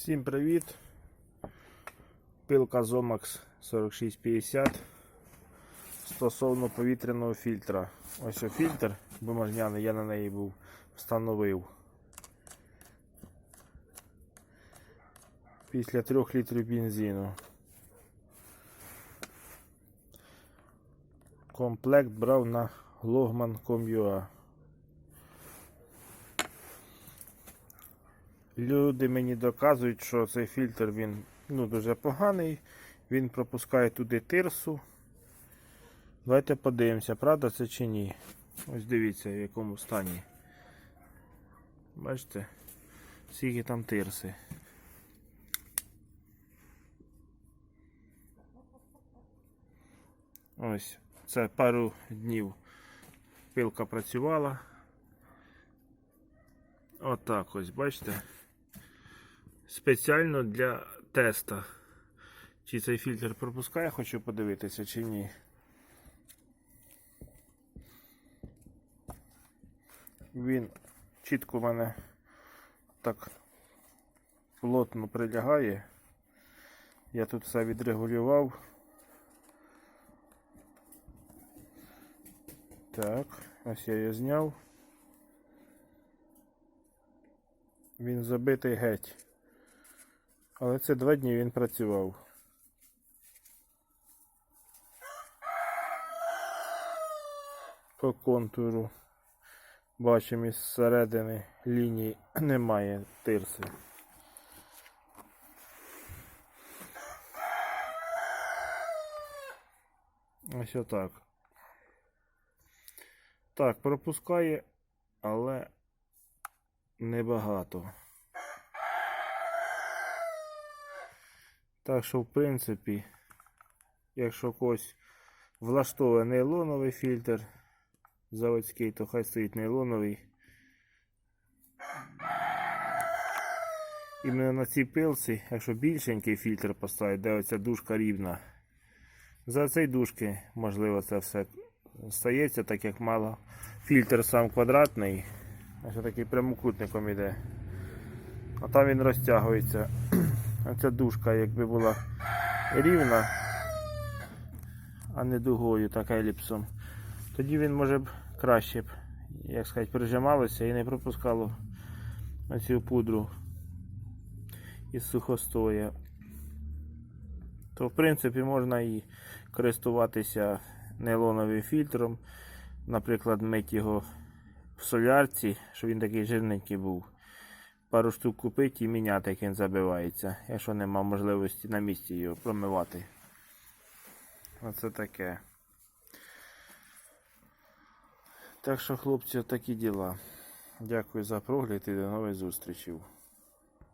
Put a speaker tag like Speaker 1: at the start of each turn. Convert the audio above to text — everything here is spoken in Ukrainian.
Speaker 1: Всім привіт! Пилка Zomax 4650 стосовно повітряного фільтра. Ось фільтр бумажняний, я на неї був встановив. Після 3 літрів бензину. Комплект брав на logman.com.ua Люди мені доказують, що цей фільтр він ну, дуже поганий, він пропускає туди тирсу. Давайте подивимося, правда це чи ні. Ось дивіться, в якому стані. Бачите, скільки там тирси. Ось, це пару днів пилка працювала. Отак ось, бачите? Спеціально для теста. Чи цей фільтр пропускає, хочу подивитися, чи ні. Він чітко в мене так плотно прилягає. Я тут все відрегулював. Так, ось я його зняв. Він забитий геть. Але це два дні він працював. По контуру бачимо із середини лінії немає тирси. Ось отак. Так, пропускає, але небагато. Так що, в принципі, якщо когось влаштовує нейлоновий фільтр заводський, то хай стоїть нейлоновий. Іменно на цій пилці, якщо більшенький фільтр поставити, де оця дужка рівна, за цей дужки, можливо, це все стається, так як мало. Фільтр сам квадратний, ось такий прямокутником іде. А там він розтягується. Оця дужка, якби була рівна, а не дугою, так еліпсом, тоді він може б краще б, як сказати, прижималося і не пропускало оцю пудру із сухостоя. То в принципі можна і користуватися нейлоновим фільтром, наприклад, мити його в солярці, щоб він такий жирненький був пару штук купити і міняти, як він забивається, якщо нема можливості на місці його промивати. Оце таке. Так що, хлопці, такі діла. Дякую за прогляд і до нових зустрічей.